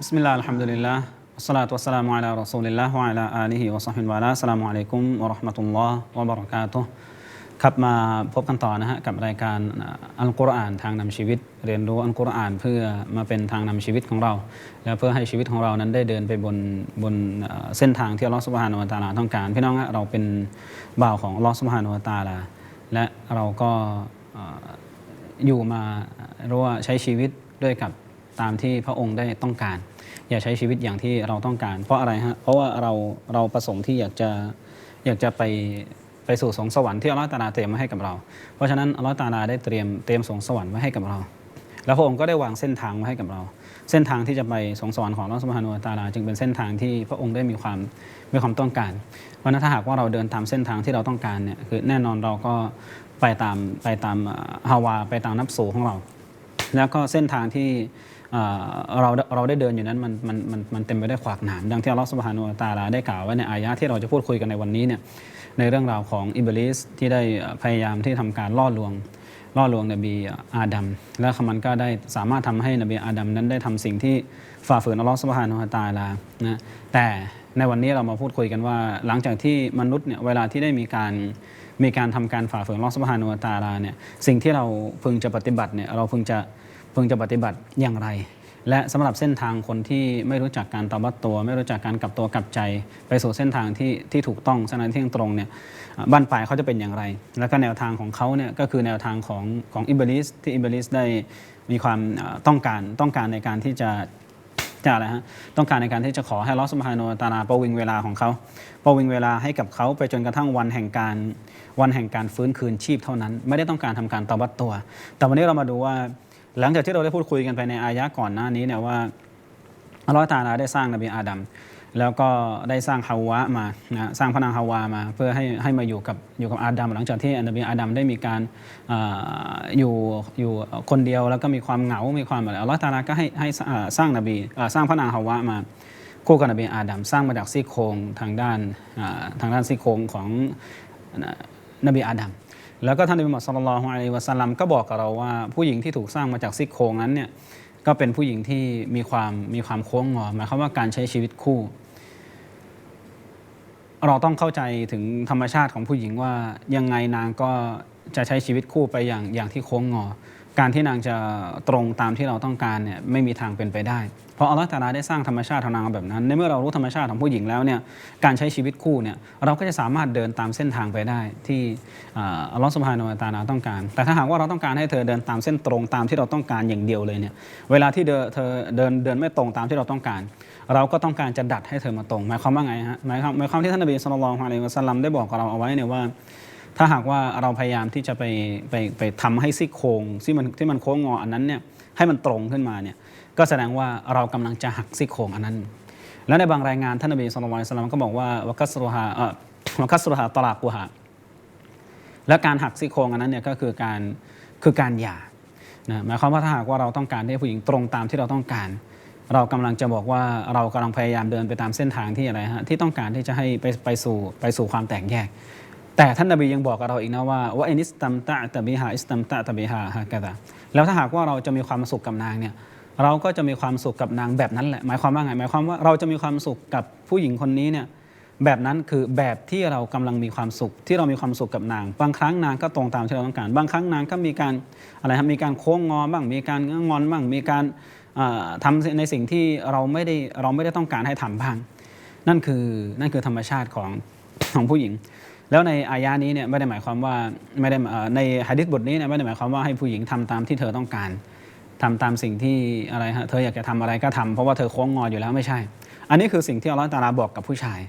بسم الله الحمد لله والصلاة والسلام على رسول الله وعلى آله وصحبه وعلى السلام عليكم ورحمة الله وبركاته ครับมาพบกันต่อนะฮะกับรายการอัลกุรอานทางนำชีวิต เรียนรู้อัลกุรอานเพื่อมาเป็นทางนำชีวิตของเรา และเพื่อให้ชีวิตของเรานั้นได้เดินไปบนบนเอ่อเส้นทางที่อัลลอฮฺสุบฮานุวะตะอาลาต้องการ พี่น้องฮะเราเป็นบ่าวของอัลลอฮฺสุบฮานุวะตะอาลา และเราก็เอ่อ อยู่มาเรียกว่าใช้ชีวิตด้วยกับ ตามที่พระองค์ได้ต้องการ อย่าใช้ชีวิตอย่างที่เราต้องการ เพราะอะไรฮะเพราะว่าเราเราประสงค์ที่อยากจะอยากจะไปไปสู่สงสวรรค์ที่อัลลอฮฺตาลาเตรียมมาให้กับเรา เพราะฉะนั้นอัลลอฮฺตาลาได้เตรียมเตรียมสงสวรรค์ไว้ให้กับเรา แล้วพระองค์ก็ได้วางเส้นทางไว้ให้กับเรา เส้นทางที่จะไปสงสวรรค์ของอัลลอฮฺสุบฮานุตาลา จึงเป็นเส้นทางที่พระองค์ได้มีความมีความต้องการ เพราะนั้นถ้าหากว่าเราเดินตามเส้นทางที่เราต้องการเนี่ยคือแน่นอนเราก็ไปตามไปตามฮาวาไปตามนับสูของเรา แล้วก็เส้นทางที่ เราเราได้เดินอยู่นั้นมันมันมันมันเต็มไปด้วยขวากหนามดังที่อัลลอฮฺสุบฮานุตาลาได้กล่าวไว้ในอายะห์ที่เราจะพูดคุยกันในวันนี้เนี่ยในเรื่องราวของอิบลิสที่ได้พยายามที่ทำการล่อลวงล่อลวงนบีอาดัมและมันก็ได้สามารถทำให้นบีอาดัมนั้นได้ทำสิ่งที่ฝ่าฝืนอัลลอฮฺสุบฮานุตาลานะแต่ในวันนี้เรามาพูดคุยกันว่า หลังจากที่มนุษย์เนี่ยเวลาที่ได้มีการมีการทำการฝ่าฝืนอัลลอฮฺสุบฮานุตาลาเนี่ยสิ่งที่เราพึงจะปฏิบัติเนี่ยเราพึงจะ พึงจะปฏิบัติอย่างไร และสำหรับเส้นทางคนที่ไม่รู้จักการตบัดตัว ไม่รู้จักการกลับตัวกลับใจ ไปสู่เส้นทางที่ที่ถูกต้องเส้นทางที่ตรงเนี่ยบ้านปลายเขาจะเป็นอย่างไร แล้วก็แนวทางของเขาเนี่ยก็คือแนวทางของของอิบลิสที่อิบลิสได้มีความต้องการต้องการในการที่จะจะอะไรฮะต้องการในการที่จะขอให้ลอสมาฮาโนตาลาประวิงเวลาของเขาประวิงเวลาให้กับเขาไปจนกระทั่งวันแห่งการวันแห่งการฟื้นคืนชีพเท่านั้น ไม่ได้ต้องการทำการตบัดตัว แต่วันนี้เรามาดูว่า หลังจากที่เราได้พูดคุยกันไปในอายะก่อนหน้านี้เนี่ยว่าอัลลอฮฺตาลาได้สร้างนบีอาดัมแล้วก็ได้สร้างฮาวะมานะสร้างพระนางฮาวามา เพื่อให้ให้มาอยู่กับอยู่กับอาดัมหลังจากที่นบีอาดัมได้มีการออยู่อยู่คนเดียวแล้วก็มีความเหงา มีความอะไรอัลลอฮฺตาลาก็ให้ให้สร้างนบีสร้างพระนางฮาวะมาคู่กับนบีอาดัมสร้างมาจากซี่โครงทางด้านทางด้านซี่โครงของนบีอาดัม แล้วก็ท่านนบีมุฮัมมัดสลลัลลอฮุอะลัยวะสัลลัมก็บอกกับเราว่า ผู้หญิงที่ถูกสร้างมาจากซี่โครงนั้นเนี่ยก็เป็นผู้หญิงที่มีความมีความโค้งงอหมายความว่าการใช้ชีวิตคู่ เราต้องเข้าใจถึงธรรมชาติของผู้หญิงว่ายังไงนางก็จะใช้ชีวิตคู่ไปอย่างอย่างที่โค้งงอ การที่นางจะตรงตามที่เราต้องการเนี่ยไม่มีทางเป็นไปได้ เพราะอัลลอฮฺตาลาได้สร้างธรรมชาติของนางแบบนั้น ในเมื่อเรารู้ธรรมชาติของผู้หญิงแล้วเนี่ยการใช้ชีวิตคู่เนี่ยเราก็จะสามารถเดินตามเส้นทางไปได้ที่อัลลอฮฺสุบฮานาอัลตาลาต้องการ แต่ถ้าหากว่าเราต้องการให้เธอเดินตามเส้นตรงตามที่เราต้องการอย่างเดียวเลยเนี่ยเวลาที่เธอเดินเดินไม่ตรงตามที่เราต้องการ เราก็ต้องการจะดัดให้เธอมาตรงหมายความว่าไงฮะหมายความหมายความที่ท่านนบีสุลต่านละฮ์อะลัยฮิวะสัลลัมได้บอกกับเราเอาไว้เนี่ยว่า ถ้าหากว่าเราพยายามที่จะไปไปไปทำให้ซี่โครงที่มันที่มันโค้งงออันนั้นเนี่ยให้มันตรงขึ้นมาเนี่ยก็แสดงว่าเรากำลังจะหักซี่โครงอันนั้น แล้วในบางรายงานท่านนบีสุลต่านละฮ์สลามก็บอกว่าวกัสรุฮาเอ่อวกัสรุฮาตลากุฮาและการหักซี่โครงอันนั้นเนี่ยก็คือการคือการหย่านะหมายความว่าถ้าหากว่าเราต้องการให้ผู้หญิงตรงตามที่เราต้องการ เรากำลังจะบอกว่าเรากำลังพยายามเดินไปตามเส้นทางที่อะไรฮะที่ต้องการที่จะให้ไปไปสู่ไปสู่ความแตกแยก แต่ท่านนบียังบอกกับเราอีกนะว่าว่าอินิสตัมตะตะบิฮาอิสตัมตะตะบิฮาฮะกะดะแล้วถ้าหากว่าเราจะมีความสุขกับนางเนี่ยเราก็จะมีความสุขกับนางแบบนั้นแหละหมายความว่าไงหมายความว่าเราจะมีความสุขกับผู้หญิงคนนี้เนี่ยแบบนั้นคือแบบที่เรากำลังมีความสุขที่เรามีความสุขกับนาง บางครั้งนางก็ตรงตามที่เราต้องการ บางครั้งนางก็มีการอะไรครับมีการโค้งงอบ้าง มีการงอนบ้าง มีการทำาในสิ่งที่เราไม่ได้เราไม่ได้ต้องการให้ทำบ้าง นั่นคือนั่นคือธรรมชาติของของผู้หญิง แล้วในอายานี้เนี่ยไม่ได้หมายความว่าไม่ได้ในฮะดิษบทนี้เนี่ยไม่ได้หมายความว่าให้ผู้หญิงทำตามที่เธอต้องการทำตามสิ่งที่อะไรฮะเธออยากจะทำอะไรก็ทำเพราะว่าเธอโค้งงออยู่แล้วไม่ใช่ อันนี้คือสิ่งที่อัลลอฮฺตาลาบอกกับผู้ชาย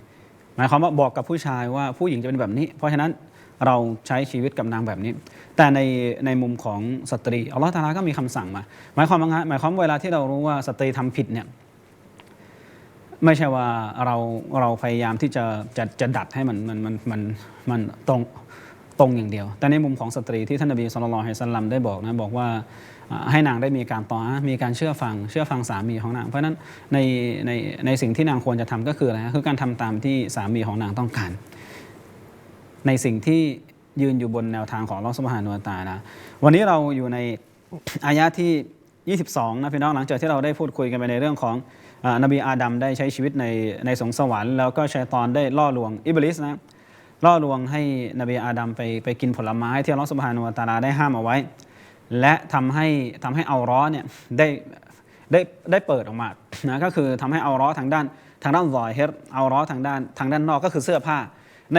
หมายความว่าบอกกับผู้ชายว่าผู้หญิงจะเป็นแบบนี้ เพราะฉะนั้นเราใช้ชีวิตกับนางแบบนี้ แต่ในในมุมของสตรีอัลลอฮฺตาลาก็มีคำสั่งมา หมายความว่าหมายความเวลาที่เรารู้ว่าสตรีทำผิดเนี่ย ไม่ใช่ว่าเราเราพยายามที่จะจะจะดัดให้มันมันมันมันมันตรงตรงอย่างเดียว แต่ในมุมของสตรีที่ท่านนบีสุลต่านให้สัลลัมได้บอกนะบอกว่าให้นางได้มีการต่อมีการเชื่อฟังเชื่อฟังสามีของนาง เพราะฉะนั้นในในในสิ่งที่นางควรจะทำก็คืออะไรคือการทำตามที่สามีของนางต้องการ ในสิ่งที่ยืนอยู่บนแนวทางของลอสมหานุตานะวันนี้เราอยู่ในอายะที่ 22นะพี่น้องหลังจากที่เราได้พูดคุยกันไปในเรื่องของ นบีอาดัมได้ใช้ชีวิตในในสงสวรรค์แล้วก็ชัยตอนได้ล่อลวงอิบลิสนะล่อลวงให้นบีอาดัมไปไปกินผลไม้ที่อัลลอฮฺสุบฮานุวตาลาได้ห้ามเอาไว้ และทำให้ทำให้เอาร้อเนี่ยได้ได้ได้เปิดออกมานะก็คือทำให้เอาร้อทางด้านทางด้านซอยเฮดเอาร้อทางด้านทางด้านนอกก็คือเสื้อผ้า ใน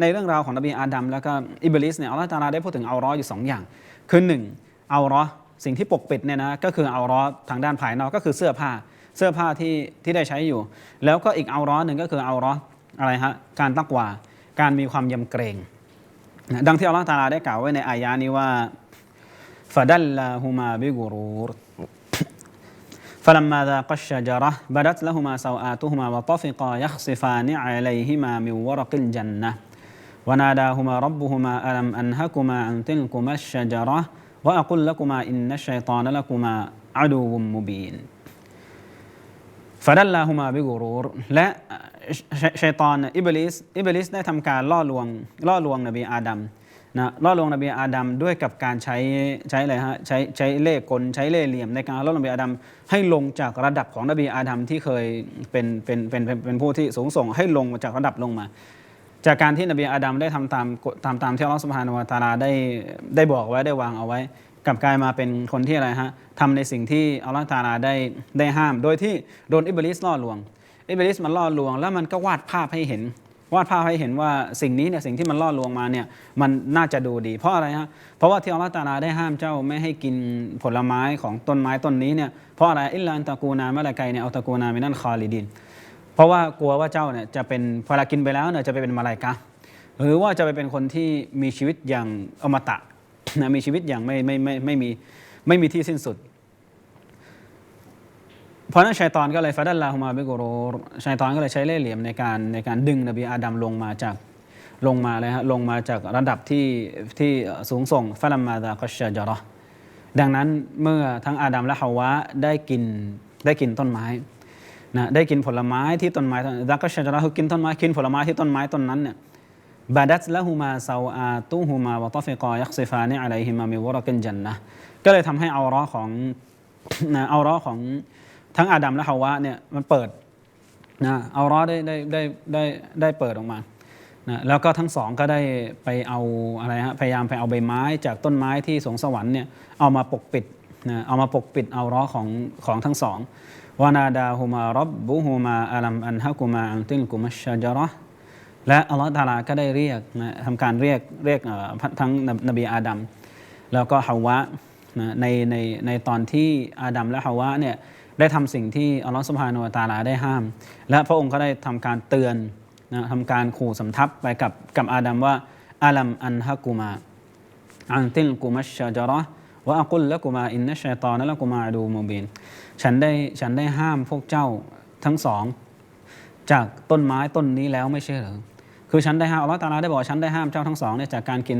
ในเรื่องราวของนบีอาดัมแล้วก็อิบลิสเนี่ยอัลลอฮฺตาลาได้พูดถึงเอาร้ออยู่สองอย่าง คือหนึ่งเอาร้อสิ่งที่ปกปิดเนี่ยนะก็คือเอาร้อทางด้านภายนอกก็คือเสื้อผ้า เสื้อผ้าที่ที่ได้ใช้อยู่ แล้วก็อีกเอาร้อหนึ่งก็คือเอาร้ออะไรฮะการตักวาการมีความยำเกรงนะดังที่อัลลอฮฺตะอาลาได้กล่าวไว้ในอายะนี้ว่า فدلهما بغرور فلما ذاقا الشجرة بدت لهما سوآتهما وطفقا يخصفان عليهما من ورق الجنة وناداهما ربهما ألم أنهكما عن تلكما الشجرة وأقل لكما إن الشيطان لكما عدو مبين ฟาดัลลาฮุมาบิกูรูรและชัยตอนอิบลิสอิบลิสได้ทำการล่อลวงล่อลวงนบีอาดัมนะล่อลวงนบีอาดัมด้วยกับการใช้ใช้อะไรฮะใช้ใช้เล่กลใช้เล่เหลี่ยมในการล่อลนบีอาดัมให้ลงจากระดับของนบีอาดัมที่เคยเป็นเป็นเป็นเป็นผู้ที่สูงส่งให้ลงมาจากระดับลงมา จากการที่นบีอาดัมได้ทำตามตามตามที่อัลลอฮฺสุบฮานาวะตาลาได้ได้บอกไว้ได้วางเอาไว้ กลับกลายมาเป็นคนที่อะไรฮะทำในสิ่งที่อัลลอฮฺตาลาได้ได้ห้าม โดยที่โดนอิบลิสล่อลวงอิบลิสมันล่อลวง แล้วมันก็วาดภาพให้เห็น วาดภาพให้เห็นว่าสิ่งนี้เนี่ยสิ่งที่มันล่อลวงมาเนี่ยมันน่าจะดูดี เพราะอะไรฮะเพราะว่าที่อัลลอฮฺตาลาได้ห้ามเจ้าไม่ให้กินผลไม้ของต้นไม้ต้นนี้เนี่ยเพราะอะไรอิลลันตะกูนามะละไกเนี่ยเอาตะกูนามินันคอลิดินเพราะว่ากลัวว่าเจ้าเนี่ยจะเป็นพอเวลากินไปแล้วเนี่ยจะไปเป็นมาลายกะห์หรือว่าจะไปเป็นคนที่มีชีวิตอย่างอมตะ นะมีชีวิตอย่างไม่ไม่ไม่ไม่มีไม่มีที่สิ้นสุด เพราะนั้นชัยตอนก็เลยฟาดัลลาฮุมาบิกโรชัยตอนก็เลยใช้เล่ห์เหลี่ยมในการในการดึงนบีอาดัมลงมาจากลงมาเลยฮะลงมาจากระดับที่ที่สูงส่งฟาลัมมาดากัชชาจาระดังนั้นเมื่อทั้งอาดัมและฮาวะได้กินได้กินต้นไม้นะได้กินผลไม้ที่ต้นไม้ดากัชชาจาระคือกินต้นไม้กินผลไม้ที่ต้นไม้ต้นนั้นเนี่ย บาดัตละฮูมาซาอาตุฮูมาวะตอฟิกอยักซิฟานิอะลัยฮิมามิวรกินจันนะก็เลยทำให้เอาร้อของเอาร้อของทั้งอาดัมและฮาวะเนี่ยมันเปิดนะเอาร้อได้ได้ได้ได้ได้เปิดออกมานะแล้วก็ทั้งสองก็ได้ไปเอาอะไรฮะพยายามไปเอาใบไม้จากต้นไม้ที่สงสวรรค์เนี่ยเอามาปกปิดนะเอามาปกปิดเอาร้อของของทั้งสองวานาดาฮูมารับบุฮูมาอัลัมอันฮะกุมาอันติลกุมัชชาจาระ และอัลลอฮฺตาลาก็ได้เรียกนะทำการเรียกเรียกทั้งนบีอาดัมแล้วก็ฮาวะนะในในในตอนที่อาดัมและฮาวะเนี่ยได้ทำสิ่งที่อัลลอฮฺสุบฮานุวะตาลาได้ห้าม และพระองค์ก็ได้ทำการเตือนนะทำการขู่สำทับไปกับกับอาดัมว่าอาลัมอันฮะกุมาอันติลกุมัชชาจาระวะอักุลละกุมาอินนัชชัยตอนละกุมาอดูมูบินฉันได้ฉันได้ห้ามพวกเจ้าทั้งสอง จากต้นไม้ต้นนี้แล้วไม่ใช่หรือ คือฉันได้ห้ามอัลลอฮฺตาลาได้บอกว่าฉันได้ห้ามเจ้าทั้งสองเนี่ยจากการกิน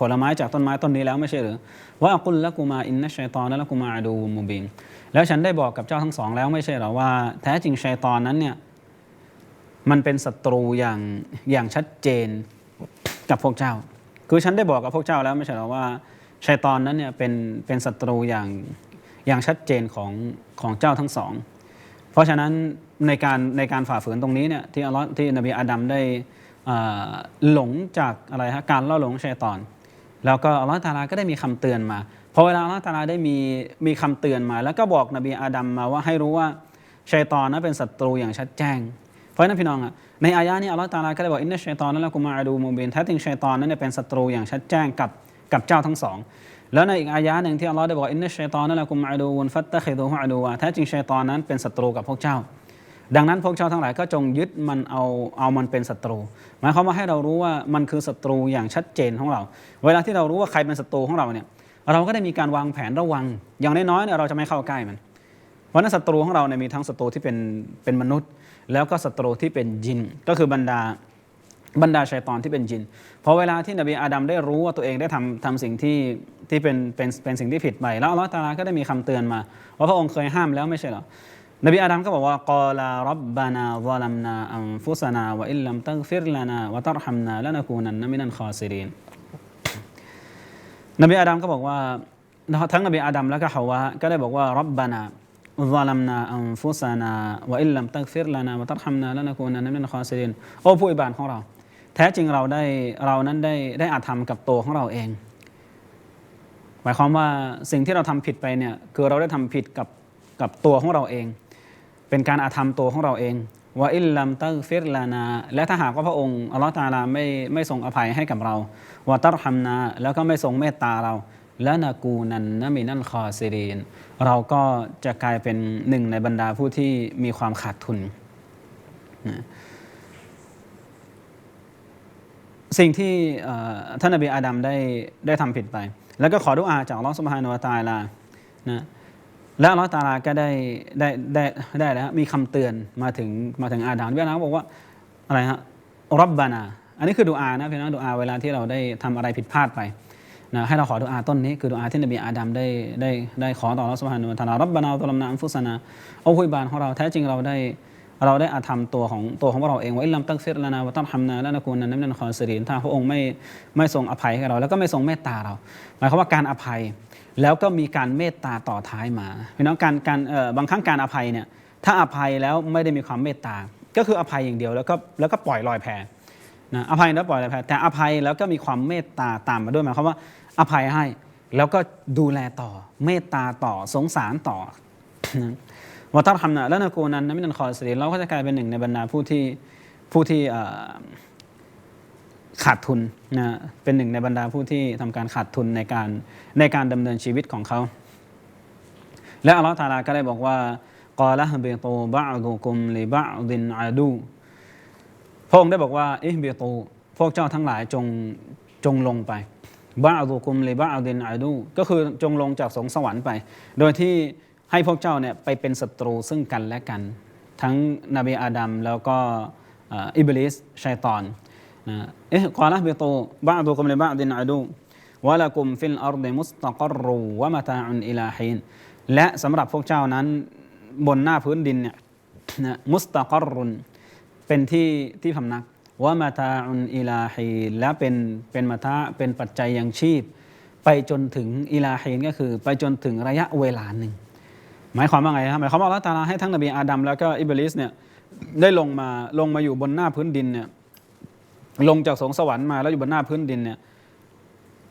ผลไม้จากต้นไม้ต้นนี้แล้วไม่ใช่หรือว่าอักุลละกูมาอินนัชัยตอนและละกูมาอาดูมุบินแล้วฉันได้บอกกับเจ้าทั้งสองแล้วไม่ใช่หรอว่าแท้จริงชัยตอนนั้นเนี่ยมันเป็นศัตรูอย่างอย่างชัดเจนกับพวกเจ้า คือฉันได้บอกกับพวกเจ้าแล้วไม่ใช่หรอว่าชัยตอนนั้นเนี่ยเป็นเป็นศัตรูอย่างอย่างชัดเจนของของเจ้าทั้งสอง เพราะฉะนั้นในการในการฝ่าฝืนตรงนี้เนี่ยที่อัลลอฮ์ที่นบีอาดัมได้ หลงจากอะไรฮะการล่อหลงชัยตอน แล้วก็อัลลอฮ์ตาลาก็ได้มีคำเตือนมาพอเวลาอัลลอฮ์ตาลาได้มีมีคำเตือนมา แล้วก็บอกนบีอาดัมมาว่าให้รู้ว่าชัยตอนนั้นเป็นศัตรูอย่างชัดแจ้ง เพราะนั้นพี่น้องอะในอายะนี้อัลลอฮ์ตาลาก็ได้บอกอินนัชัยตอนนั้นละกุมาอดูมูบินแท้จริงชัยตอนนั้นเป็นศัตรูอย่างชัดแจ้งกับกับเจ้าทั้งสอง แล้วในอีกอายะหนึ่งที่อัลลอฮ์ได้บอกอินนัชัยตอนนั้นละกุมาอดูวนฟัตตะคิดูฮุอดูวะแท้จริงชัยตอนนั้นเป็นศัตรูกับพวกเจ้า ดังนั้นพวกเจ้าทั้งหลายก็จงยึดมันเอาเอามันเป็นศัตรู หมายความว่าให้เรารู้ว่ามันคือศัตรูอย่างชัดเจนของเรา เวลาที่เรารู้ว่าใครเป็นศัตรูของเราเนี่ยเราก็ได้มีการวางแผนระวัง อย่างน้อยๆเนี่ยเราจะไม่เข้าใกล้มัน เพราะนั้นศัตรูของเราเนี่ยมีทั้งศัตรูที่เป็นเป็นมนุษย์ แล้วก็ศัตรูที่เป็นยิน ก็คือบรรดาบรรดาชัยตอนที่เป็นยินพอเวลาที่นบีอาดัมได้รู้ว่าตัวเองได้ทำทำสิ่งที่ที่เป็นเป็นเป็นสิ่งที่ผิดไปแล้วอัลลอฮฺตาลาก็ได้มีคำเตือนมาว่าพระองค์เคยห้ามแล้วไม่ใช่เหรอ นบีอาดัมก็บอกว่ากอลารับบานาซาลัมนาอัมฟุสนาวะอิลลัมตักฟิรลานาวะตรฮัมนาละนะกูนันมินันคอซิรินนบีอาดัมก็บอกว่าทั้งนบีอาดัมและก็ฮาวะก็ได้บอกว่ารับบานาซาลัมนาอัมฟุสนาวะอิลลัมตักฟิรลานาวะตรฮัมนาละนะกูนันมินันคอซิรินโอ้ผู้อิบานของเรา แท้จริงเราได้เรานั้นได้ได้อาธรรมกับตัวของเราเอง หมายความว่าสิ่งที่เราทำผิดไปเนี่ยคือเราได้ทำผิดกับกับตัวของเราเอง เป็นการอาธรรมตัวของเราเองว่าอิลลัมตักฟิรลานา และถ้าหากว่าพระองค์อัลลอฮฺตาลาไม่ไม่ทรงอภัยให้กับเราวะตัรฮัมนา แล้วก็ไม่ทรงเมตตาเรา และนากูนันนะมินันคอซิรีน เราก็จะกลายเป็นหนึ่งในบรรดาผู้ที่มีความขาดทุน สิ่งที่ท่านนบีอาดัมได้ได้ทำผิดไป แล้วก็ขอดุอาจากอัลลอฮฺสุบฮานุวะตาลานะ และอัลลอฮฺตาลาก็ได้ได้ได้ได้แล้วมีคำเตือนมาถึงมาถึงอาดัมพี่นะบอกว่าอะไรฮะรับบานา อันนี้คือดุอานะพี่นะดุอาเวลาที่เราได้ทำอะไรผิดพลาดไปนะให้เราขอดุอาต้นนี้คือดุอาที่นบีอาดัมได้ได้ได้ขอต่ออัลลอฮฺสุฮานุวะตะอาลารับบานาอัลลอฮฺอันฟุสนาโอ้ผู้บานของเราแท้จริงเราได้เราได้อาธรรมตัวของตัวของเราเองว่าอิลัมตักฟิรลานาวะตัมฮัมนาและนักูนันนันคอนซรีนถ้าพระองค์ไม่ไม่ทรงอภัยให้เรา แล้วก็ไม่ทรงเมตตาเรา หมายความว่าการอภัย แล้วก็มีการเมตตาต่อท้ายมาพี่น้องการการเอ่อบางครั้งการอภัยเนี่ยถ้าอภัยแล้วไม่ได้มีความเมตตา ก็คืออภัยอย่างเดียวแล้วก็แล้วก็ปล่อยลอยแพนะอภัยแล้วปล่อยลอยแพแต่อภัยแล้วก็มีความเมตตาตามมาด้วยหมายความว่าอภัยให้แล้วก็ดูแลต่อเมตตาต่อสงสารต่อวะตัรฮัมนะและนะกูนันนะมินันคอสรีเราก็จะกลายเป็นหนึ่งในบรรดาผู้ที่ผู้ที่ ขาดทุนนะเป็นหนึ่งในบรรดาผู้ที่ทำการขาดทุนในการในการดำเนินชีวิตของเขา และอัลลอฮฺตาลาก็ได้บอกว่ากอละฮ์บิตูบะอดุกุมลิบะอดินอาดูพระองค์ได้บอกว่าอิฮบิตูพวกเจ้าทั้งหลายจงจงลงไปบะอดุกุมลิบะอดินอาดูก็คือจงลงจากสงสวรรค์ไป โดยที่ให้พวกเจ้าเนี่ยไปเป็นศัตรูซึ่งกันและกัน ทั้งนบีอาดัมแล้วก็อิบลิสชัยตอน นะเอ๊ะกอละบิตูบะอดุกุมลิบะอดินอาดูวะละกุมฟิลอัรดิมุสตะกรรูวะมะตาอุนอิลาฮีนและสำหรับพวกเจ้านั้นบนหน้าพื้นดินเนี่ยนะมุสตะกรรุนเป็นที่ที่พำนักวะมาตาอุนอิลาฮีนและเป็นเป็นมาตาเป็นปัจจัยยังชีพ ไปจนถึงอิลาฮีนก็คือ ไปจนถึงระยะเวลาหนึ่ง หมายความว่าไงครับหมายความว่าลลอฮฺตาลาให้ทั้งนบีอาดัมแล้วก็อิบลิสเนี่ยได้ลงมาลงมาอยู่บนหน้าพื้นดินเนี่ย ลงจากสวงสวรรค์มาแล้วอยู่บนหน้าพื้นดินเนี่ย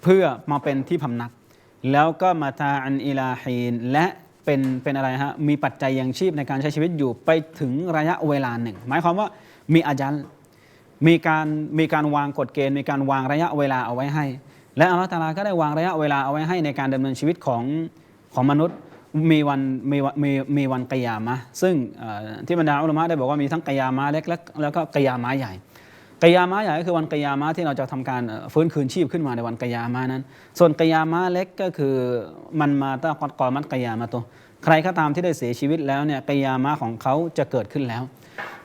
เพื่อมาเป็นที่พำนัก แล้วก็มาตาอันอิลาฮีนและเป็นเป็นอะไรฮะมีปัจจัยยังชีพในการใช้ชีวิตอยู่ไปถึงระยะเวลาหนึ่ง หมายความว่ามีอาจันมีการมีการวางกฎเกณฑ์ มีการวางระยะเวลาเอาไว้ให้ และอัลลอฮฺตาลาก็ได้วางระยะเวลาเอาไว้ให้ในการดำเนินชีวิตของของมนุษย์มีวันมีวันมีมีวันกิยามะซึ่งที่บรรดาอุลามะได้บอกว่ามีทั้งกิยามะเล็กและแล้วก็กิยามะใหญ่ กยามะใหญ่ก็คือวันกยามะที่เราจะทำการเอ่อฟื้นคืนชีพขึ้นมาในวันกยามะนั้น ส่วนกยามะเล็กก็คือมันมาตั้งกอดกอมัดกยามะตัวใครก็ตามที่ได้เสียชีวิตแล้วเนี่ยกยามะของเขาจะเกิดขึ้นแล้ว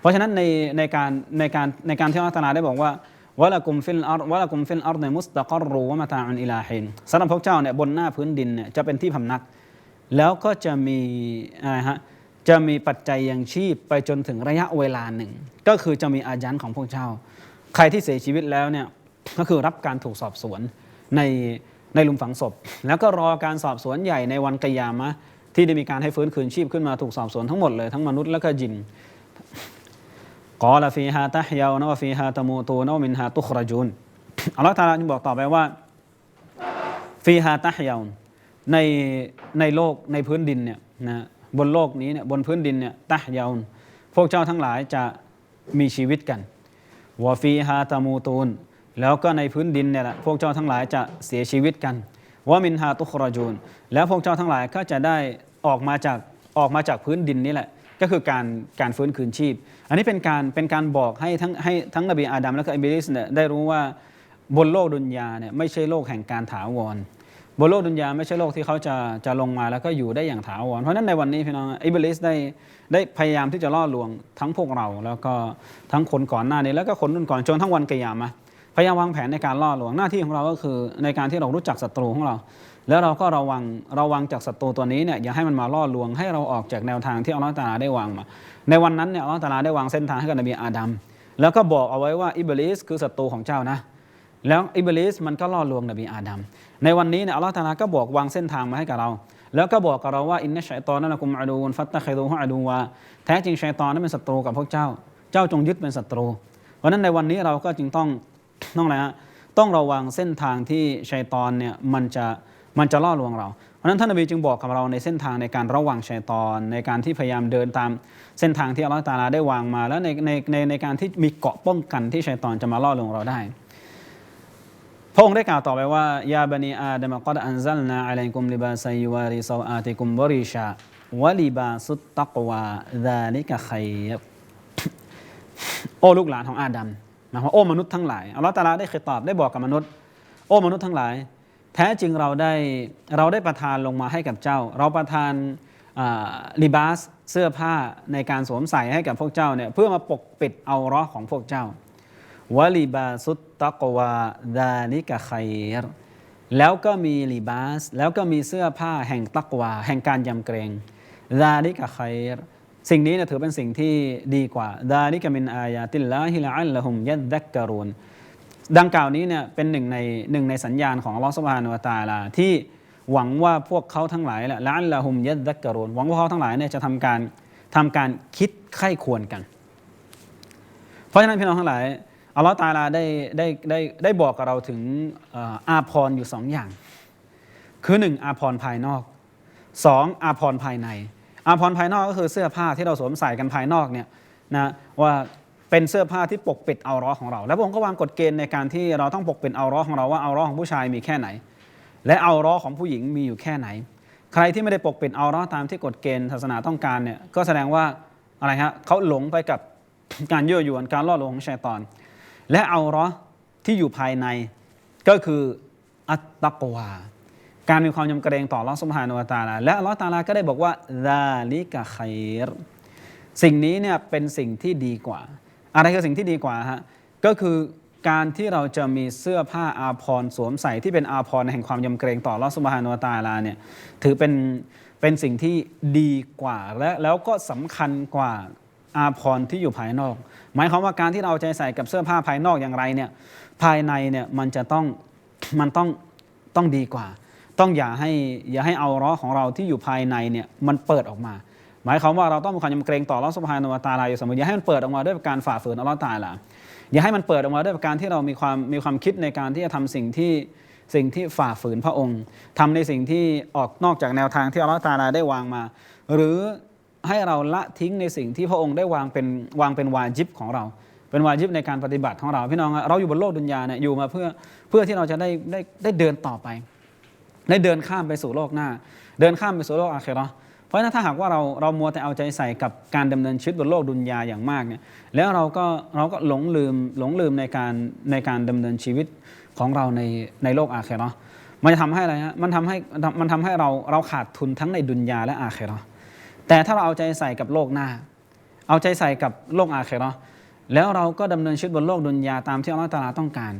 เพราะฉะนั้นในในการในการในการที่อัลตะอาลาได้บอกว่าวะละกุมฟิลอัรวะละกุมฟิลอัรในมุสตะกรรูวะมาตาอุนอิลาฮินสำหรับพวกเจ้าเนี่ยบนหน้าพื้นดินเนี่ยจะเป็นที่พำนัก แล้วก็จะมีอะไรฮะจะมีปัจจัยยังชีพไปจนถึงระยะเวลาหนึ่ง ก็คือจะมีอายันของพวกเจ้า ใครที่เสียชีวิตแล้วเนี่ยก็คือรับการถูกสอบสวนในในลุมฝังศพ แล้วก็รอการสอบสวนใหญ่ในวันกิยามะที่ได้มีการให้ฟื้นคืนชีพขึ้นมาถูกสอบสวนทั้งหมดเลยทั้งมนุษย์และก็ยินกอลฟีฮาตะฮยาวนวฟีฮาตะมูตูนวมินฮาตุครจูนอัลลอฮฺตะอาลาจึงบอกต่อไปว่าฟีฮาตะฮยาวในในโลกในพื้นดินเนี่ยนะบนโลกนี้เนี่ยบนพื้นดินเนี่ยตะฮยาวพวกเจ้าทั้งหลายจะมีชีวิตกัน วะฟีฮาตะมูตูน แล้วก็ในพื้นดินเนี่ยแหละพวกเจ้าทั้งหลายจะเสียชีวิตกันวะมินฮาตุครจูน แล้วพวกเจ้าทั้งหลายก็จะได้ออกมาจากออกมาจากพื้นดินนี่แหละ ก็คือการการฟื้นคืนชีพ อันนี้เป็นการเป็นการบอกให้ทั้งให้ทั้งนบีอาดัมและก็อิบลิสเนี่ยได้รู้ว่าบนโลกดุนยาเนี่ยไม่ใช่โลกแห่งการถาวร บนโลกดุนยาไม่ใช่โลกที่เขาจะจะลงมาแล้วก็อยู่ได้อย่างถาวรเพราะฉะนั้นในวันนี้พี่น้องอิบลิสได้ได้พยายามที่จะล่อลวงทั้งพวกเรา แล้วก็ทั้งคนก่อนหน้านี้แล้วก็คนรุ่นก่อนจนทั้งวันกิยามะพยายามวางแผนในการล่อลวงหน้าที่ของเราก็คือ ในการที่เรารู้จักศัตรูของเรา แล้วเราก็ระวังระวังจากศัตรูตัวนี้เนี่ยอย่าให้มันมาล่อลวงให้เราออกจากแนวทางที่อัลลอฮฺตาลาได้วางมา ในวันนั้นเนี่ยอัลลอฮฺตาลาได้วางเส้นทางให้กับนบีอาดัมแล้วก็บอกเอาไว้ว่าอิบลิสคือศัตรูของเจ้านะ แล้วอิบลิสมันก็ล่อลวงนบีอาดัมในวันนี้เนี่ยอัลลอฮฺตาลาก็บอกวางเส้นทางมาให้กับเรา แล้วก็บอกกับเราว่าอินนัชัยตอนนั้นกุมอาดูนฟัตตะคิดูฮะอาดูวาแท้จริงชัยตอนนั้นเป็นศัตรูกับพวกเจ้า เจ้าจงยึดเป็นศัตรู เพราะนั้นในวันนี้เราก็จึงต้องต้องอะไรฮะต้องระวังเส้นทางที่ชัยตอนเนี่ยมันจะมันจะล่อลวงเรา เพราะนั้นท่านนบีจึงบอกกับเราในเส้นทางในการระวังชัยตอนในการที่พยายามเดินตามเส้นทางที่อัลลอฮฺตาลาได้วางมา แล้วในในในในการที่มีเกาะป้องกันที่ชัยตอนจะมาล่อลวงเราได้ พระองค์ได้กล่าวต่อไปว่ายาบันีอาดัมกัดอันซัลนาอะลัยกุมลิบาซัยวาริซาอาติกุมบริชาวะลิบาสุตตักวาดาลิกะขัยรโอ้ลูกหลานของอาดัมหมายความว่าโอ้มนุษย์ทั้งหลายอัลลอฮฺตาลาได้เคยตอบได้บอกกับมนุษย์ โอ้มนุษย์ทั้งหลาย แท้จริงเราได้เราได้ประทานลงมาให้กับเจ้า เราประทานลิบาสเสื้อผ้าในการสวมใส่ให้กับพวกเจ้าเนี่ยเพื่อมาปกปิดเอาร้อของพวกเจ้าวะลิบาสุต ตักวาดาลิกะขัยรแล้วก็มีลิบาส แล้วก็มีเสื้อผ้าแห่งตักวา แห่งการยำเกรงดาลิกะขัยรสิ่งนี้เนี่ยถือเป็นสิ่งที่ดีกว่าดาลิกะมินอายาติลลาฮิละอัลละฮุมยัดดักกะรูนดังกล่าวนี้เนี่ยเป็นหนึ่งในหนึ่งในสัญญาณของอัลลอฮฺสุบฮานุวะตาลาที่หวังว่าพวกเขาทั้งหลายแหละละอัลละฮุมยัดดักกะรูนหวังว่าเขาทั้งหลายเนี่ยจะทำการทำการคิดไข้ควรกัน เพราะฉะนั้นพี่น้องทั้งหลาย อัลลอฮฺตาลาได้ได้ได้ได้บอกกับเราถึงอาพรอยู่สองอย่าง คือหนึ่งอาพรภายนอกสองอาพรภายใน อาพรภายนอกก็คือเสื้อผ้าที่เราสวมใส่กันภายนอกเนี่ยนะว่าเป็นเสื้อผ้าที่ปกปิดเอาร้อของเรา แล้วพระองค์ก็วางกฎเกณฑ์ในการที่เราต้องปกปิดเอาร้อของเราว่าเอาร้อของผู้ชายมีแค่ไหน และเอาร้อของผู้หญิงมีอยู่แค่ไหน ใครที่ไม่ได้ปกปิดเอาร้อตามที่กฎเกณฑ์ศาสนาต้องการเนี่ยก็แสดงว่าอะไรฮะเขาหลงไปกับการยั่วยวนการล่อลวงของชัยตอน และเอาราะห์ที่อยู่ภายในก็คืออัตตักวา การมีความยำเกรงต่อลอสุบฮานุวตาลาและลอตาลาก็ได้บอกว่าซาลิกะขัยรสิ่งนี้เนี่ยเป็นสิ่งที่ดีกว่า อะไรคือสิ่งที่ดีกว่าฮะก็คือการที่เราจะมีเสื้อผ้าอาภรณ์สวมใส่ที่เป็นอาภรณ์แห่งความยำเกรงต่อลอสุบฮานุวตาลาเนี่ยถือเป็นเป็นสิ่งที่ดีกว่าและแล้วก็สำคัญกว่า อาภรณ์ที่อยู่ภายนอก หมายความว่าการที่เราใจใส่กับเสื้อผ้าภายนอกอย่างไรเนี่ยภายในเนี่ยมันจะต้องมันต้องต้องดีกว่า ต้องอย่าให้อย่าให้เอาร้อของเราที่อยู่ภายในเนี่ยมันเปิดออกมา หมายความว่าเราต้องมีความยำเกรงต่ออัลลอสุบฮานวตาลาอยู่เสมออย่าให้มันเปิดออกมาด้วยการฝ่าฝืนอัลลอฮฺตาลาอย่าให้มันเปิดออกมาด้วยการที่เรามีความมีความคิดในการที่จะทำสิ่งที่สิ่งที่ฝ่าฝืนพระองค์ทำในสิ่งที่ออกนอกจากแนวทางที่อัลลอฮฺตาลาได้วางมา หรือ ให้เราละทิ้งในสิ่งที่พระองค์ได้วางเป็นวางเป็นวาจิบของเรา เป็นวาจิบในการปฏิบัติของเรา พี่น้องเราอยู่บนโลกดุนยาเนี่ยอยู่มาเพื่อเพื่อที่เราจะได้ได้ได้เดินต่อไป ได้เดินข้ามไปสู่โลกหน้า เดินข้ามไปสู่โลกอาเคราะเพราะฉะนั้นถ้าหากว่าเราเรามัวแต่เอาใจใส่กับการดำเนินชีวิตบนโลกดุนยาอย่างมากเนี่ยแล้วเราก็เราก็หลงลืมหลงลืมในการในการดำเนินชีวิตของเราในในโลกอาเคราะมันจะทำให้อะไรฮะมันทำให้มันทำให้เราเราขาดทุนทั้งในดุนยาและอาเคราะ แต่ถ้าเราเอาใจใส่กับโลกหน้า เอาใจใส่กับโลกอาเคเราะแล้วเราก็ดำเนินชีวิตบนโลกดุนยาตามที่อัลลอฮฺตาลาต้องการ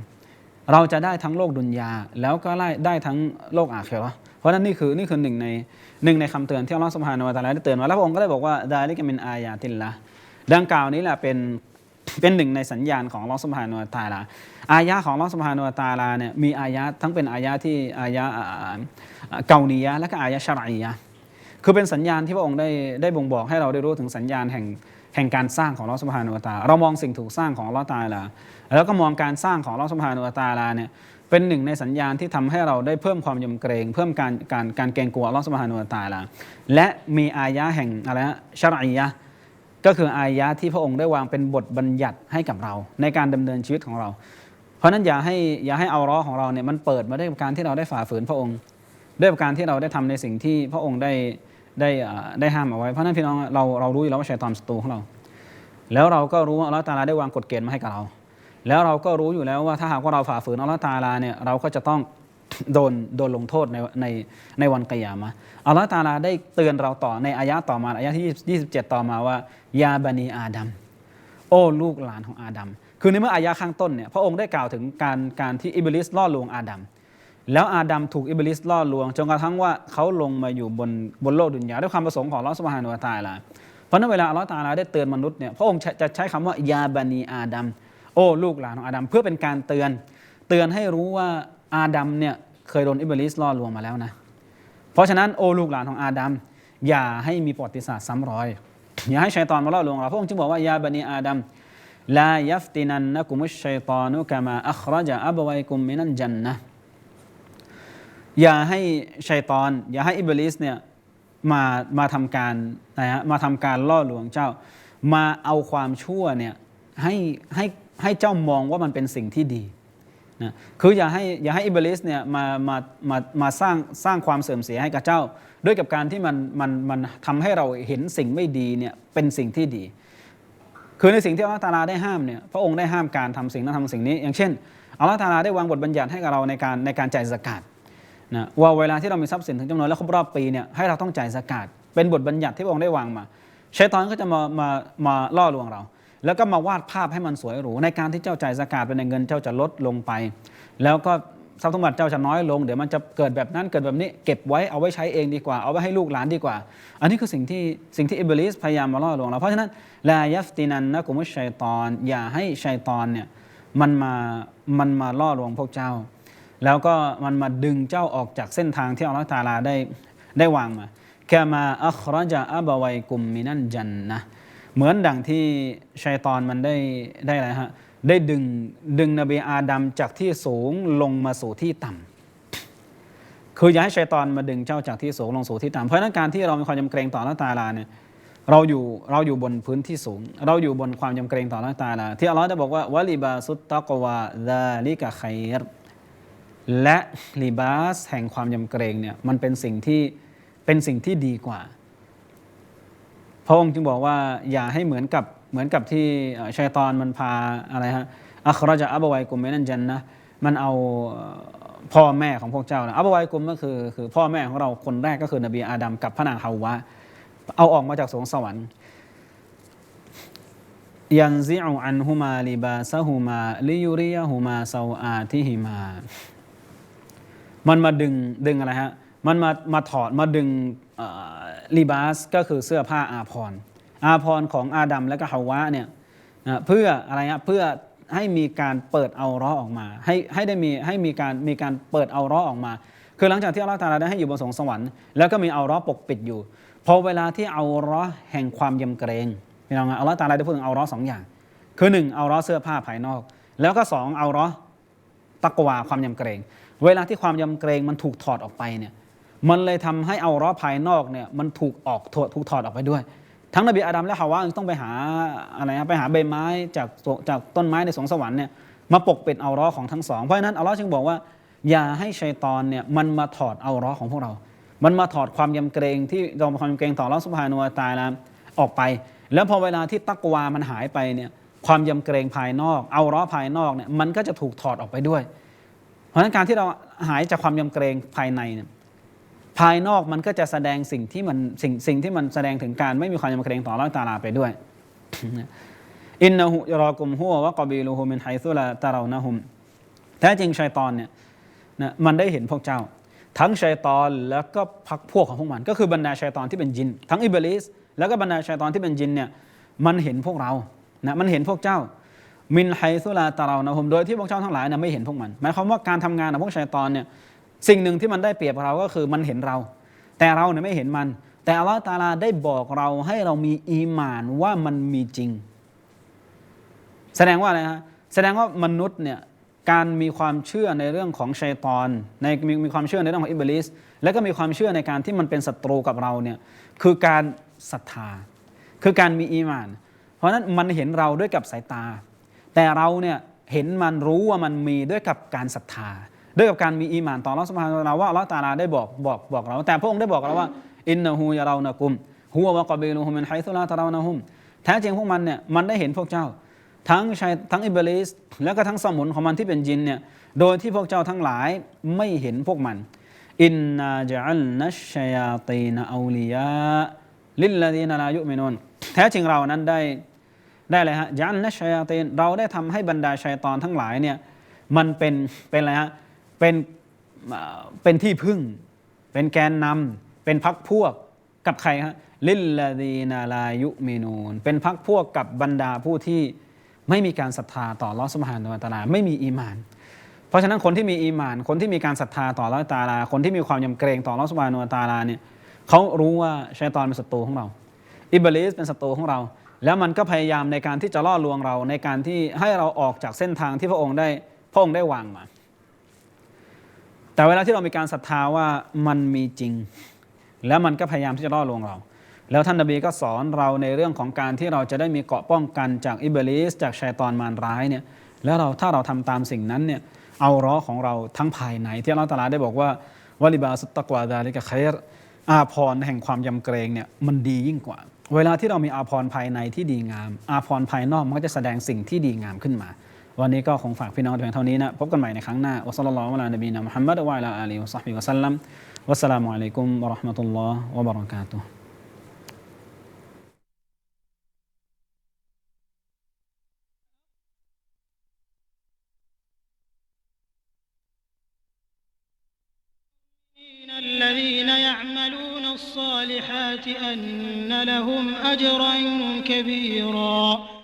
เราจะได้ทั้งโลกดุนยาแล้วก็ได้ได้ทั้งโลกอาเคเราะเพราะนั้นนี่คือนี่คือหนึ่งในหนึ่งในคำเตือนที่อัลลอฮฺสุบฮานะฮูวะตาลาได้เตือนมาแล้วพระองค์ก็ได้บอกว่าดาลิกะมินอายาติลละดังกล่าวนี้แหละเป็นเป็นหนึ่งในสัญญาณของอัลลอฮฺสุบฮานะฮูวะตาลา อายะของอัลลอฮฺสุบฮานะฮูวะตาลาเนี่ยมีอายะทั้งเป็นอายะที่อายะอ่าอ่าเนียและก็อายะชรอียะ คือเป็นสัญญาณที่พระองค์ได้ได้บ่งบอกให้เราได้รู้ถึงสัญญาณแห่งแห่งการสร้างของลอสุบฮานะฮูวะตา เรามองสิ่งถูกสร้างของลอตะอาลา แล้วก็มองการสร้างของลอสุบฮานะฮูวะตาลาเนี่ยเป็นหนึ่งในสัญญาณที่ทำให้เราได้เพิ่มความยำเกรง เพิ่มการการการเกรงกลัวลอสุบฮานุวะตาลา และมีอายะแห่งอะไรนะชารียะก็คืออายะที่พระองค์ได้วางเป็นบทบัญญัติให้กับเราในการดำเนินชีวิตของเรา เพราะฉะนั้นอย่าให้อย่าให้เอาร้อของเราเนี่ยมันเปิดมาด้วยการที่เราได้ฝ่าฝืนพระองค์ ด้วยการที่เราได้ทำในสิ่งที่พระองค์ได้ ได้ได้ห้ามเอาไว้ เพราะนั้นพี่น้องเราเรารู้อยู่แล้วว่าชัยตอนศัตรูของเรา แล้วเราก็รู้ว่าอัลลอฮฺตาลาได้วางกฎเกณฑ์มาให้กับเรา แล้วเราก็รู้อยู่แล้วว่าถ้าหากว่าเราฝ่าฝืนอัลลอฮฺตาลาเนี่ยเราก็จะต้องโดนโดนลงโทษในในในวันกิยามะอัลลอฮฺตาลาได้เตือนเราต่อในอายะต่อมาอายะที่27 ต่อมาว่ายาบันีอาดัมโอ้ลูกหลานของอาดัมคือในเมื่ออายะข้างต้นเนี่ยพระองค์ได้กล่าวถึงการการที่อิบลิสล่อลวงอาดัม แล้วอาดัมถูกอิบลิสล่อลวงจนกระทั่งว่าเขาลงมาอยู่บนบนโลกดุนยาด้วยความประสงค์ของลอสุบฮานุตาลาเพราะนั้นเวลาอัลลอฮฺตาลาได้เตือนมนุษย์เนี่ยพระองค์จะใช้คำว่ายาบันีอาดัมโอ้ลูกหลานของอาดัมเพื่อเป็นการเตือน เตือนให้รู้ว่าอาดัมเนี่ยเคยโดนอิบลิสล่อลวงมาแล้วนะ เพราะฉะนั้นโอ้ลูกหลานของอาดัมอย่าให้มีประวัติศาสตร์ซ้ำรอย อย่าให้ชัยตอนมาล่อลวงเราพระองค์จึงบอกว่ายาบันีอาดัมลายัฟตินันนะกุมุชชัยตานุกามาอัครจะอับวัยกุมมินันจันนะ อย่าให้ชัยตอน อย่าให้อิบลิสเนี่ยมามาทำการนะฮะมาทำการล่อลวงเจ้า มาเอาความชั่วเนี่ยให้ให้ให้เจ้ามองว่ามันเป็นสิ่งที่ดีนะคืออย่าให้อย่าให้อิบลิสเนี่ยมามามามาสร้างสร้างความเสื่อมเสียให้กับเจ้า ด้วยกับการที่มันมันมันทำให้เราเห็นสิ่งไม่ดีเนี่ยเป็นสิ่งที่ดี คือในสิ่งที่อัลลอฮฺตาลาได้ห้ามเนี่ยพระองค์ได้ห้ามการทำสิ่งนั้นทำสิ่งนี้ อย่างเช่นอัลลอฮฺตาลาได้วางบทบัญญัติให้กับเราในการในการจ่ายสกาด นะว่าเวลาที่เรามีทรัพย์สินถึงจำนวนแล้วครบรอบปีเนี่ยให้เราต้องจ่ายสกาดเป็นบทบัญญัติที่พระองค์ได้วางมาชัยตอนก็จะมามามาล่อลวงเรา แล้วก็มาวาดภาพให้มันสวยหรูในการที่เจ้าจ่ายสกาดเป็นเงินเจ้าจะลดลงไป แล้วก็ทรัพย์สมบัติเจ้าจะน้อยลงเดี๋ยวมันจะเกิดแบบนั้นเกิดแบบนี้เก็บไว้เอาไว้ใช้เองดีกว่า เอาไว้ให้ลูกหลานดีกว่า อันนี้คือสิ่งที่สิ่งที่อิบลิสพยายามมาล่อลวงเราเพราะฉะนั้นลายัฟตินันนะกุมุชัยตอน อย่าให้ชัยตอนเนี่ยมันมามันมาล่อลวงพวกเจ้า แล้วก็มันมาดึงเจ้าออกจากเส้นทางที่อัลลอฮฺตาลาได้ได้วางมาแค่มาอัครจาอับวัยกุมมินันจันนะเหมือนดังที่ชัยตอนมันได้ได้อะไรฮะได้ดึงดึงนบีอาดัมจากที่สูงลงมาสู่ที่ต่ำคืออย่าให้ชัยตอนมาดึงเจ้าจากที่สูงลงสู่ที่ต่ำเพราะนั้นการที่เรามีความยำเกรงต่ออัลลอฮฺตาลาเนี่ยเราอยู่เราอยู่บนพื้นที่สูง เราอยู่บนความยำเกรงต่ออัลลอฮฺตาลา ที่อัลลอฮฺได้บอกว่าวะลิบาสุตตะกวาดาลิกะไคร และลิบาสแห่งความยำเกรงเนี่ยมันเป็นสิ่งที่เป็นสิ่งที่ดีกว่าพระองค์จึงบอกว่าอย่าให้เหมือนกับเหมือนกับที่ชัยตอนมันพาอะไรฮะอัครจะอับวัยกุมเมนันจันนะมันเอาพ่อแม่ของพวกเจ้านะอับวัยกุมก็คือคือพ่อแม่ของเราคนแรกก็คือนบีอาดัมกับพระนางฮาวะเอาออกมาจากสวงสวรรค์ยันซิอูอันฮุมาลิบาซะฮุมาลิยุริยะฮุมาซาอาติฮิมา มันมาดึงดึงอะไรฮะ มันมามาถอดมาดึงลิบาสก็คือเสื้อผ้าอาภรอาภรของอาดัมและก็ฮาวะเนี่ยนะเพื่ออะไรฮะเพื่อให้มีการเปิดเอาร้อออกมา ให้ให้ได้มีให้มีการมีการเปิดเอาร้อออกมา คือหลังจากที่อัลลอฮฺตาลาได้ให้อยู่บนสวงสวรรค์แล้วก็มีเอาร้อปกปิดอยู่พอเวลาที่เอาร้อแห่งความยำเกรงพี่น้องอะอัลลอฮฺตาลาได้พูดถึงเอาร้อสองอย่าง คือหนึ่งเอาร้อเสื้อผ้าภายนอก แล้วก็สองเอาร้อตักวาความยำเกรง เวลาที่ความยำเกรงมันถูกถอดออกไปเนี่ยมันเลยทำให้เอาร้อภายนอกเนี่ยมันถูกออกถอดถูกถอดออกไปด้วย ทั้งนบีอาดัมและฮาวะต้องไปหาอะไรนะไปหาใบไม้จากจากต้นไม้ในสวงสวรรค์เนี่ยมาปกปิดเอาร้อของทั้งสองเพราะฉะนั้นอัลลอฮ์จึงบอกว่า อย่าให้ชัยตอนเนี่ยมันมาถอดเอาร้อของพวกเรา มันมาถอดความยำเกรงที่เราความยำเกรงต่ออัลลอสุบฮานุวตะอาลาออกไป แล้วพอเวลาที่ตักวามันหายไปเนี่ยความยำเกรงภายนอก เอาร้อภายนอกเนี่ยมันก็จะถูกถอดออกไปด้วย เพราะฉะนั้นการที่เราหายจากความยำเกรงภายในเนี่ยภายนอกมันก็จะแสดงสิ่งที่มันสิ่งสิ่งที่มันแสดงถึงการไม่มีความยำเกรงต่อร่างตาลาไปด้วยอินนะฮุยรอกุมฮัววะกบีลูฮุมินไฮซุลาตาเรานะฮุมแท้จริงชัยตอนเนี่ยนะมันได้เห็นพวกเจ้า ทั้งชัยตอนแล้วก็พักพวกของพวกมัน ก็คือบรรดาชัยตอนที่เป็นจิน ทั้งอิบลิสแล้วก็บรรดาชัยตอนที่เป็นจินเนี่ยมันเห็นพวกเรานะมันเห็นพวกเจ้า มินไฮซุลาตาเรานะผมโดยที่พวกเจ้าทั้งหลายนะไม่เห็นพวกมัน หมายความว่าการทำงานของพวกชัยตอนเนี่ยสิ่งหนึ่งที่มันได้เปรียบเราก็คือมันเห็นเรา แต่เราเนี่ยไม่เห็นมัน แต่อัลลอฮฺตาลาได้บอกเราให้เรามีอีมานว่ามันมีจริง แสดงว่าอะไรฮะแสดงว่ามนุษย์เนี่ยการมีความเชื่อในเรื่องของชัยตอนในมีมีความเชื่อในเรื่องของอิบลิสและก็มีความเชื่อในการที่มันเป็นศัตรูกับเราเนี่ยคือการศรัทธา คือการมีอีมาน เพราะนั้นมันเห็นเราด้วยกับสายตา แต่เราเนี่ยเห็นมันรู้ว่ามันมีด้วยกับการศรัทธา ด้วยกับการมีอีหมานต่ออัลลอฮฺสุบฮานะฮูวะตะอาว่าอัลลอฮฺตาลาได้บอกบอกบอกเรา แต่พระองค์ได้บอกเราว่าอินนะฮูยาเรานะกุมฮัววะกบีลูฮุมินไฮซุลาตะเรานะฮุมแท้จริงพวกมันเนี่ยมันได้เห็นพวกเจ้า ทั้งชัยทั้งอิบลิสแล้วก็ทั้งสมุนของมันที่เป็นยินเนี่ยโดยที่พวกเจ้าทั้งหลายไม่เห็นพวกมันอินนาจัลนัชชยาตีนอูลียาลิลลาดีนาลายุมินุนแท้จริงเรานั้นได้ ได้เลยฮะจัลนัชชัยาตีนเราได้ทำให้บรรดาชัยตอนทั้งหลายเนี่ยมันเป็นเป็นอะไรฮะเป็นเป็นที่พึ่ง เป็นแกนนำเป็นพักพวกกับใครฮะลิลลาดีนาลายุมินูนเป็นพักพวกกับบรรดาผู้ที่ไม่มีการศรัทธาต่อลอสมหานวตาลาไม่มีอีมาน เพราะฉะนั้นคนที่มีอีมาน คนที่มีการศรัทธาต่ออัลอตาลา คนที่มีความยำเกรงต่อลอสุบฮานุตะอาลาเนี่ยเขารู้ว่าชัยตอนเป็นศัตรูของเรา อิบลิสเป็นศัตรูของเรา แล้วมันก็พยายามในการที่จะล่อลวงเราในการที่ให้เราออกจากเส้นทางที่พระองค์ได้พระองค์ได้วางมา แต่เวลาที่เรามีการศรัทธาว่ามันมีจริง แล้วมันก็พยายามที่จะล่อลวงเรา แล้วท่านนบีก็สอนเราในเรื่องของการที่เราจะได้มีเกาะป้องกันจากอิบลิสจากชัยตอนมารร้ายเนี่ยแล้วเราถ้าเราทำตามสิ่งนั้นเนี่ยเอาร้อของเราทั้งภายใน ที่อัลลอฮฺตะอาลาได้บอกว่าวลิบาสุตตะกวาดาลิกะคัยรอาพรแห่งความยำเกรงเนี่ยมันดียิ่งกว่า เวลาที่เรามีอาพรณ์ภายในที่ดีงาม อาพรณ์ภายนอกมันก็จะแสดงสิ่งที่ดีงามขึ้นมา วันนี้ก็คงฝากพี่น้องเพียงเท่านี้นะพบกันใหม่ในครั้งหน้าอัสสลลัลลอฮุอะลานบีนะมุฮัมมัดวะอะลาอาลีวะซอฮบิวะซัลลัมวัสสลามุอะลัยกุมวะราะห์มะตุลลอฮ์วะบะเราะกาตุฮ์ الصالحات أن لهم أجرا كبيرا.